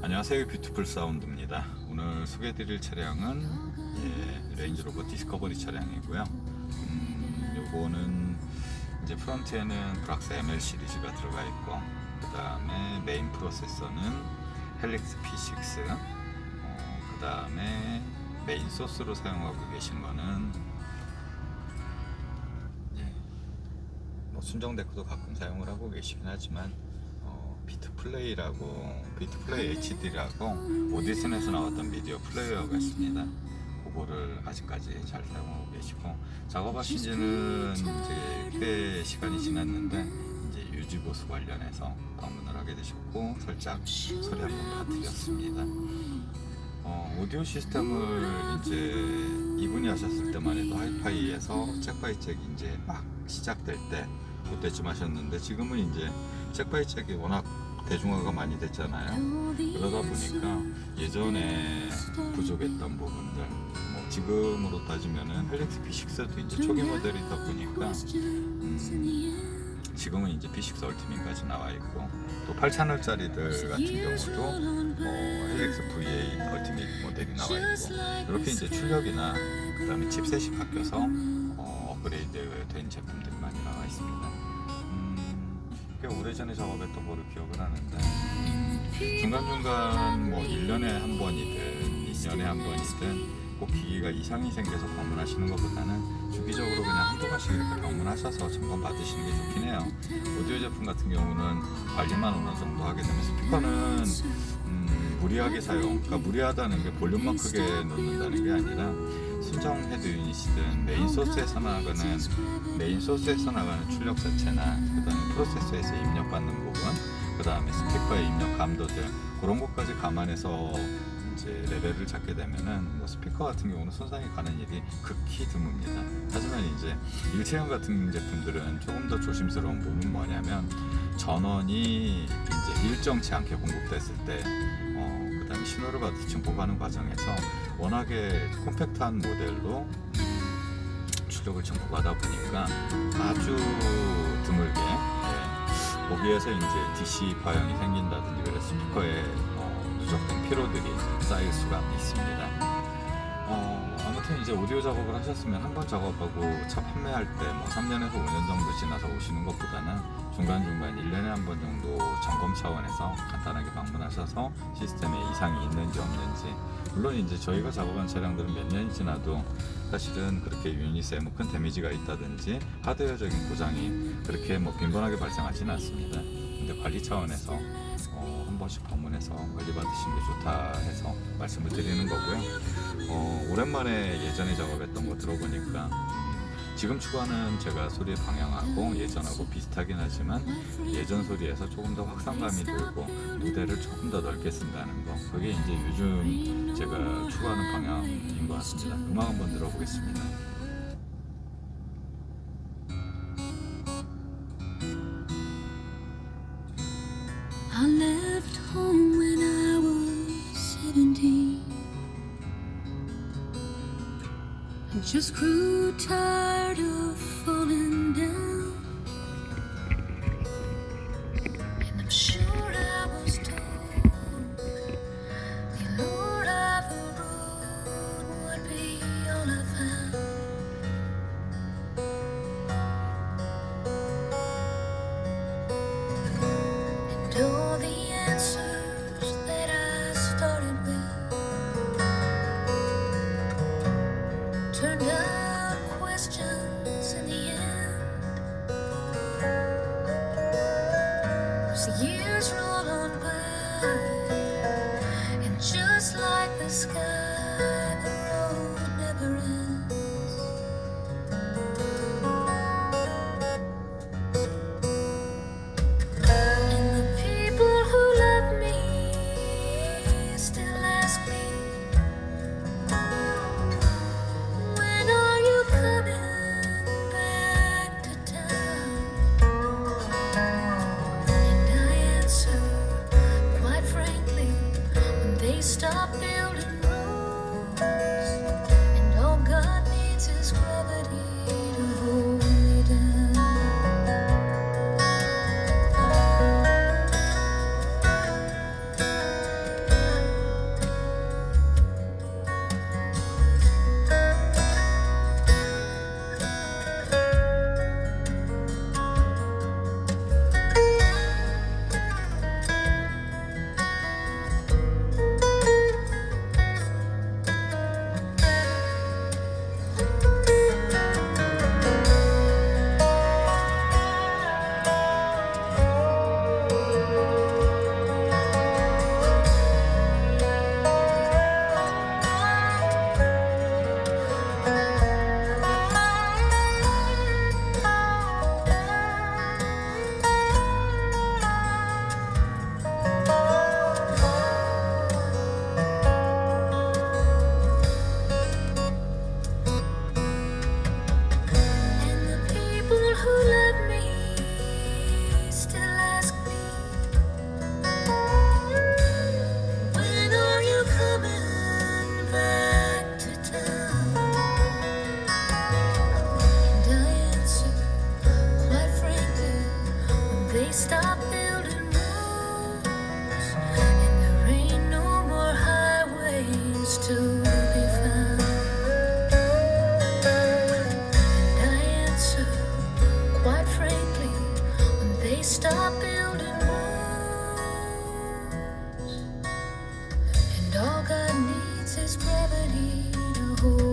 안녕하세요. 뷰티풀 사운드입니다. 오늘 소개해드릴 차량은 예, 레인지로버 디스커버리 차량이고요. 음, 요거는 이제 프론트에는 브락스 ML 시리즈가 들어가 있고 그 다음에 메인 프로세서는 헬릭스 P6 어, 그 다음에 메인 소스로 사용하고 계신 거는 예, 뭐 순정 데크도 가끔 사용을 하고 계시긴 하지만 어, 비트 플레이라고 비트 플레이 HD라고 오디슨에서 나왔던 미디어 플레이어가 있습니다. 그거를 아직까지 잘 사용하고 계시고 작업하신 지는 이제 꽤 시간이 지났는데 이제 유지 보수 관련해서 방문을 하게 되셨고 살짝 소리 한번 봐드렸습니다. 어, 오디오 시스템을 이제 이분이 하셨을 때만 해도 하이파이에서 잭바이잭이 이제 막 시작될 때 그때쯤 하셨는데 지금은 이제 잭바이잭이 워낙 대중화가 많이 됐잖아요. 그러다 보니까 예전에 부족했던 부분들 뭐 지금으로 따지면은 헬릭스 B6도 이제 초기 모델이다 보니까 음, 지금은 이제 B6 얼티밋까지 나와 있고 또 8채널짜리들 같은 경우도 뭐 헬릭스 VA 얼티밋 모델이 나와 있고 이렇게 이제 출력이나 그다음에 칩셋이 바뀌어서 어, 업그레이드 된 제품들이 많이 나와 있습니다. 음, 꽤 오래전에 작업했던 거를 기억을 하는데 중간중간 뭐 1년에 한 번이든 2년에 한 번이든 꼭 기기가 이상이 생겨서 방문하시는 것보다는 주기적으로 그냥 한두 번씩 이렇게 방문하셔서 점검 받으시는 게 좋긴 해요. 오디오 제품 같은 경우는 관리만 어느 정도 하게 되면 스피커는 음, 무리하게 사용, 그러니까 무리하다는 게 볼륨만 크게 놓는다는 게 아니라 순정 헤드 유닛이든 메인 소스에서 나가는 메인 소스에서 나가는 출력 자체나 그다음에 프로세서에서 입력받는 부분, 그다음에 스피커의 입력 감도들 그런 것까지 감안해서 이제 레벨을 잡게 되면은 뭐 스피커 같은 경우는 손상이 가는 일이 극히 드뭅니다. 하지만 이제 일체형 같은 제품들은 조금 더 조심스러운 부분은 뭐냐면 전원이 이제 일정치 않게 공급됐을 때 어, 그다음에 신호를 받아 증폭하는 과정에서 워낙에 콤팩트한 모델로 출력을 증폭하다 보니까 아주 드물게 예, 거기에서 이제 DC 과형이 생긴다든지 그래서 스피커에 어, 누적된 피로들이 쌓일 수가 있습니다. 어, 아무튼 이제 오디오 작업을 하셨으면 한 번 작업하고 차 판매할 때 뭐 3년에서 5년 정도 지나서 오시는 것보다는 중간중간 1년에 한 번 정도 점검 차원에서 간단하게 방문하셔서 시스템에 이상이 있는지 없는지 물론 이제 저희가 작업한 차량들은 몇 년이 지나도 사실은 그렇게 유닛에 뭐 큰 데미지가 있다든지 하드웨어적인 고장이 그렇게 뭐 빈번하게 발생하지는 않습니다. 근데 관리 차원에서 어, 한 번씩 방문해서 관리 받으시는 게 좋다 해서 말씀을 드리는 거고요. 어, 오랜만에 예전에 작업했던 거 들어보니까 음, 지금 추가는 제가 소리의 방향하고 예전하고 비슷하긴 하지만 예전 소리에서 조금 더 확산감이 들고 무대를 조금 더 넓게 쓴다는 거 그게 이제 요즘 제가 추구하는 방향인 것 같습니다. 음악 한번 들어보겠습니다. I left home when I was 17. I just grew tired of falling the years roll on by, and just like the sky, the road never ends. stop building who